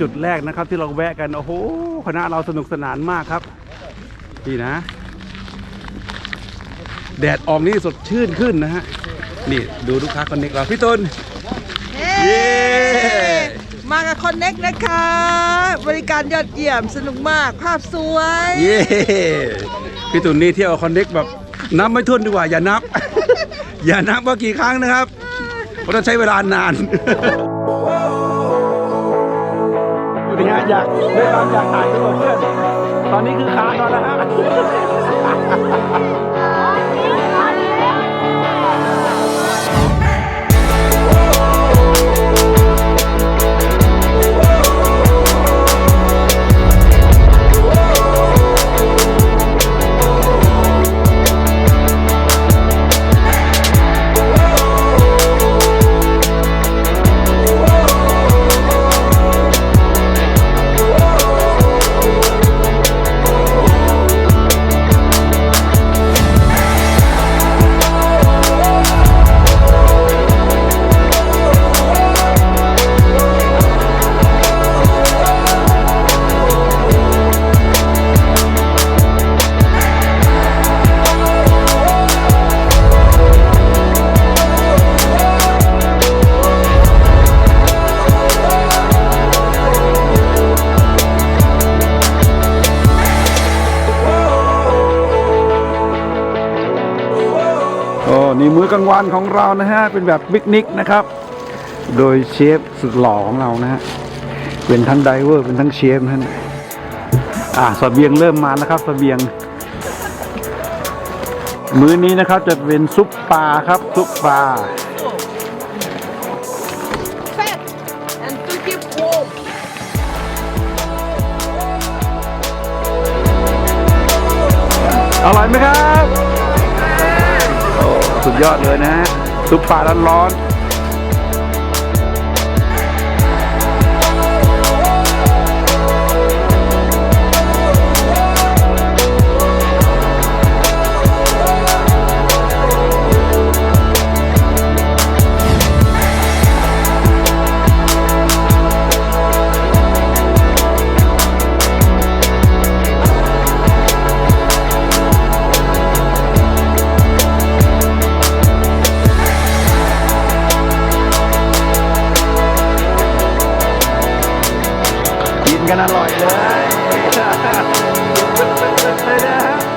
จุดแรกนะครับ ที่เราแวะกัน โอ้โหคณะเราสนุกสนานมากครับนี่นะ แดดออกนี่สดชื่นขึ้นนะฮะ นี่ดูลูกค้าคอนเน็กเราพี่ตุลเย้มากับคอนเน็กนะคะ บริการยอดเยี่ยมสนุกมากภาพสวย เย้พี่ตุลนี่เที่ยวคอนเน็กแบบนับไม่ถ้วนดีกว่าอย่านับ อย่านับว่ากี่ครั้งนะครับเพราะต้องใช้เวลานาน เป็นไงอยากได้ความอยากถ่ายตัวเพื่อน ตอนนี้คือค้านอนแล้วฮะโอ้ นี่มื้อกลางวันของเรานะฮะ เป็นแบบปิกนิกนะครับ โดยเชฟสุดหล่อของเรานะฮะ เป็นทั้งไดเวอร์เป็นทั้งเชฟนะฮะอ่าสเสบียงเริ่มมาแล้วครับสเสบียง มื้อนี้นะครับจะเป็นซุปปลาครับซุปปลา Fat and to keep warm อร่อยไหมครับโอ้สุ ดยอดเลยนะฮะซุปปลาร้อนๆ กันอร่อยเลย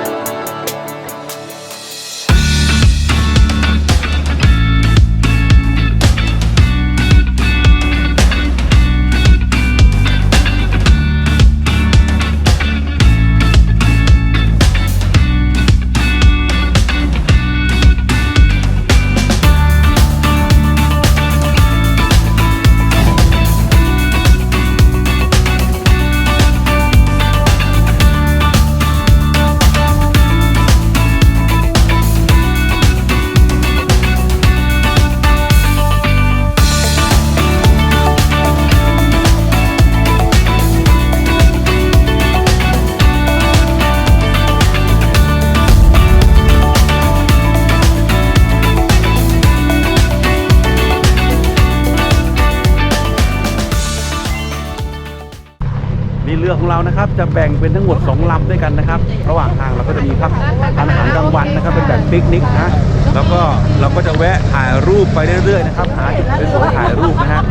นะครับ จะแบ่งเป็นทั้งหมด 2ลำด้วยกันนะครับ ระหว่างทางเราก็จะมีพักทานอาหารกลางวันนะครับ เป็นแบบปิกนิกนะ แล้วก็เราก็จะแวะถ่ายรูปไปเรื่อยๆนะครับ หาจุดสวยๆถ่ายรูปนะฮะ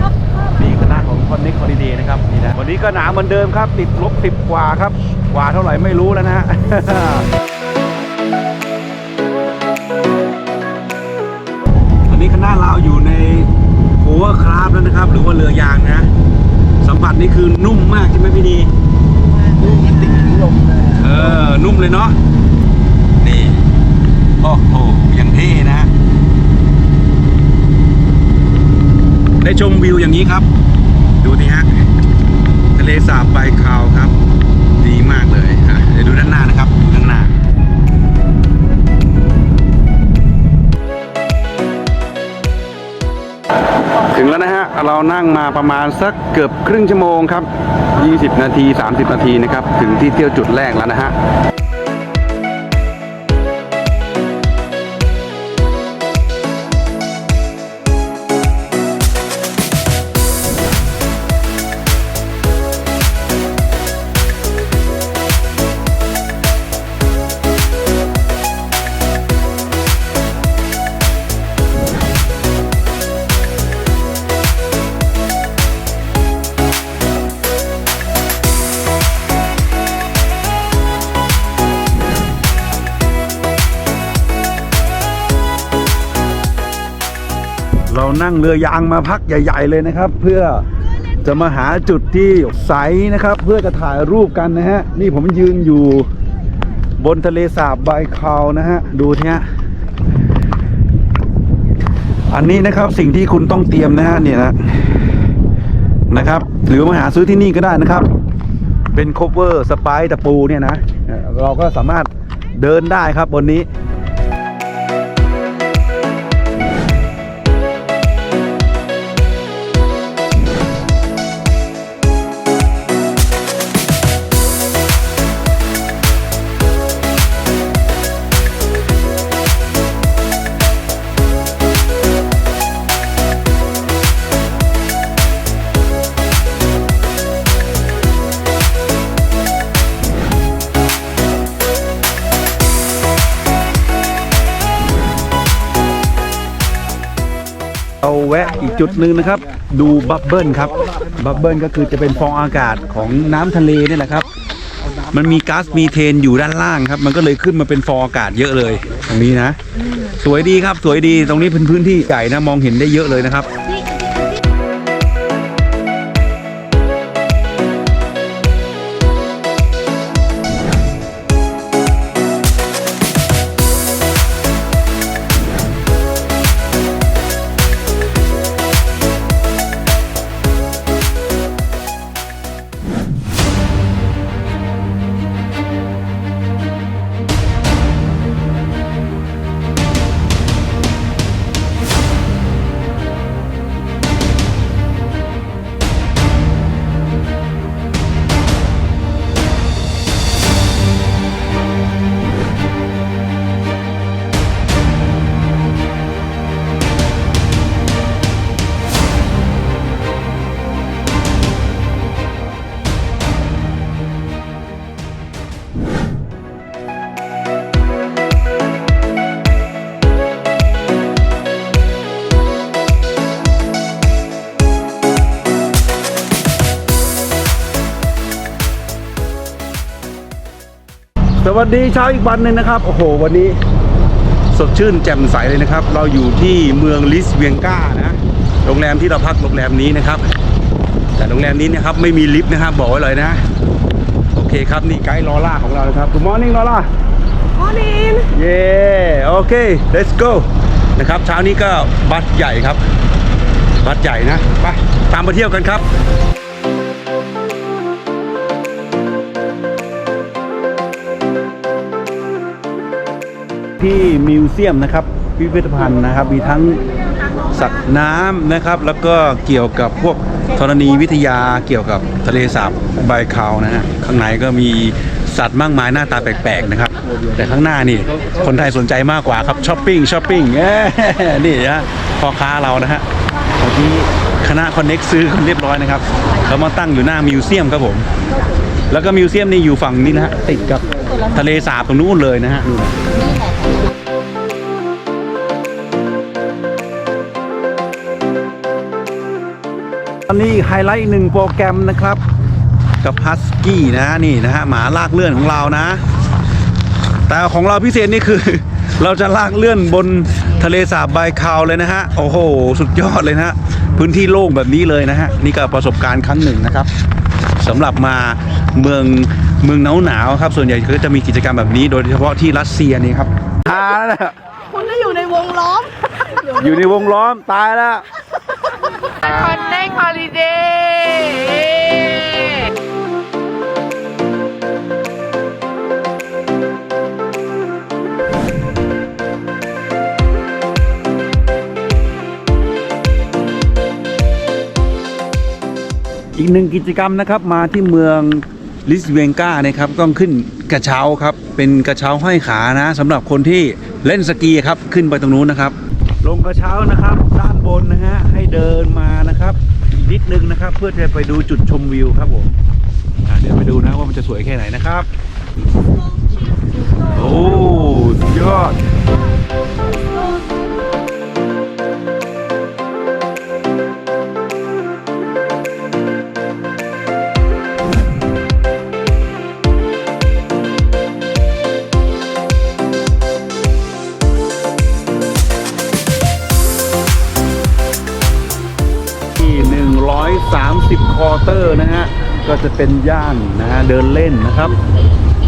นี่คณะของคอนเน็กฮอลิเดย์นะครับนี่นะ วันนี้ก็หนาเหมือนเดิมครับ ติดลบสิบกว่าครับ กว่าเท่าไหร่ไม่รู้แล้วนะฮะตอนนี้คณะเราอยู่ในโอเวอร์คราฟแล้วนะครับ หรือว่าเรือ ยางนะ สัมผัสนี่คือนุ่มมากใช่ไหมพี่ดี มติดลมเออ นุ่มเลยเนาะ นี่ โอ้โห อย่างเท่นะ ได้ชมวิวอย่างนี้ครับ ดูดิฮะ ทะเลสาบใบขาวครับ แล้วนะฮะ เรานั่งมาประมาณสักเกือบครึ่งชั่วโมงครับ 20 นาที 30 นาทีนะครับ ถึงที่เที่ยวจุดแรกแล้วนะฮะ นั่งเรือยางมาพักใหญ่ ๆ เลยนะครับ เพื่อจะมาหาจุดที่ใสนะครับ เพื่อจะถ่ายรูปกันนะฮะนี่ผมยืนอยู่บนทะเลสาบไบคาวนะฮะดูทีฮะอันนี้นะครับสิ่งที่คุณต้องเตรียมนะฮะเนี่ยนะนะครับ หรือมาหาซื้อที่นี่ก็ได้นะครับ เป็นโคเวอร์สไปตะปูเนี่ยนะเราก็สามารถเดินได้ครับบนนี้ จุดหนึ่งนะครับ ดูบับเบิลครับบับเบิลก็คือจะเป็นฟองอากาศของน้ำทะเลนี่แหละครับ มันมีก๊าซมีเทนอยู่ด้านล่างครับ มันก็เลยขึ้นมาเป็นฟองอากาศเยอะเลย ตรงนี้นะ สวยดีครับสวยดีตรงนี้เป็นพื้นที่ใหญ่นะมองเห็นได้เยอะเลยนะครับ สวัสดีเช้าอีกวันหนึ่งนะครับ โอ้โห วันนี้สดชื่นแจ่มใสเลยนะครับ เราอยู่ที่เมืองลิสเวียงกานะโรงแรมที่เราพักโรงแรมนี้นะครับ แต่โรงแรมนี้นะครับไม่มีลิฟต์นะครับบอกไว้เลยนะ โอเคครับนี่ไกด์ลอล่าของเรานะครับ Good morning ลอล่า Morning เย้โอเค let's go นะครับเช้านี้ก็บัสใหญ่ครับ บัสใหญ่นะไปตามมาเที่ยวกันครับ ที่มิวเซียมนะครับพิพิธภัณฑ์นะครับ มีทั้งสัตว์น้ำนะครับ แล้วก็เกี่ยวกับพวกธรณีวิทยาเกี่ยวกับทะเลสาบไบคาวนะฮะข้างในก็มีสัตว์มากมายหน้าตาแปลกๆนะครับ แต่ข้างหน้านี่คนไทยสนใจมากกว่าครับช้อปปิ้งช้อปปิ้งนี่ฮะพ่อค้าเรานะฮะเมื่อกี้คณะคอนเน็กซื้อกันเรียบร้อยนะครับแล้วมาตั้งอยู่หน้ามิวเซียมครับผม แล้วก็มิวเซียมนี่อยู่ฝั่งนี้นะฮะติดกับทะเลสาบตรงนู้นเลยนะฮะ อนนี้ไฮไลท์อีกหนึ่งโปรแกรมนะครับ กับฮัสกี้นะนี่นะฮะหมาลากเลื่อนของเรานะ แต่ของเราพิเศษนี่คือ เราจะลากเลื่อนบนทะเลสาบไบคาวเลยนะฮะโอ้โห สุดยอดเลยนะฮะพื้นที่โล่งแบบนี้เลยนะฮะนี่ก็ประสบการณ์ครั้งหนึ่งนะครับสำหรับมาเมืองเมืองหนาวหนาวๆครับ ส่วนใหญ่ก็จะมีกิจกรรมแบบนี้ โดยเฉพาะที่รัสเซียนี่ครับตายแล้วคุณก็อยู่ในวงล้อม อยู่ในวงล้อมตายแล้ว คอนเนคฮอลิเดย์อีกหนึ่งกิจกรรมนะครับมาที่เมืองลิสเวงกานะครับต้องขึ้นกระเช้าครับ เป็นกระเช้าห้อยขานะสำหรับคนที่เล่นสกีครับขึ้นไปตรงนู้นนะครับ ลงกระเช้านะครับ ด้านบนนะฮะให้เดินมานะครับอีกนิดนึงนะครับ เพื่อจะไปดูจุดชมวิวครับผมเดี๋ยวไปดูนะว่ามันจะสวยแค่ไหนนะครับ โอ้ยอด 30 คอเตอร์นะฮะ ก็จะเป็นย่านนะฮะ เดินเล่นนะครับ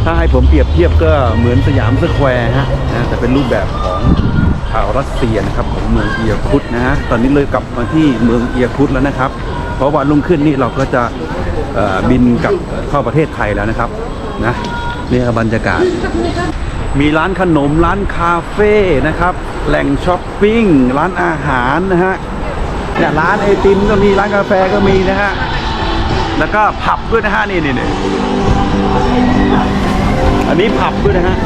ถ้าให้ผมเปรียบเทียบก็เหมือนสยามสแควร์ฮะนะแต่เป็นรูปแบบของชาวรัสเซียนะครับของเมืองเอียคุตนะฮะ ตอนนี้เลยกลับมาที่เมืองเอียคุตแล้วนะครับ เพราะวันรุ่งขึ้นนี่เราก็จะบินกลับเข้าประเทศไทยแล้วนะครับนะนี่คือบรรยากาศ มีร้านขนมร้านคาเฟ่นะครับ แหล่งช้อปปิ้งร้านอาหารนะฮะ เนี่ยร้านไอติมก็มีร้านกาแฟก็มีนะฮะ แล้วก็ผับด้วยนะฮะนี่นี่นี่อันนี้ผับด้วยนะฮะ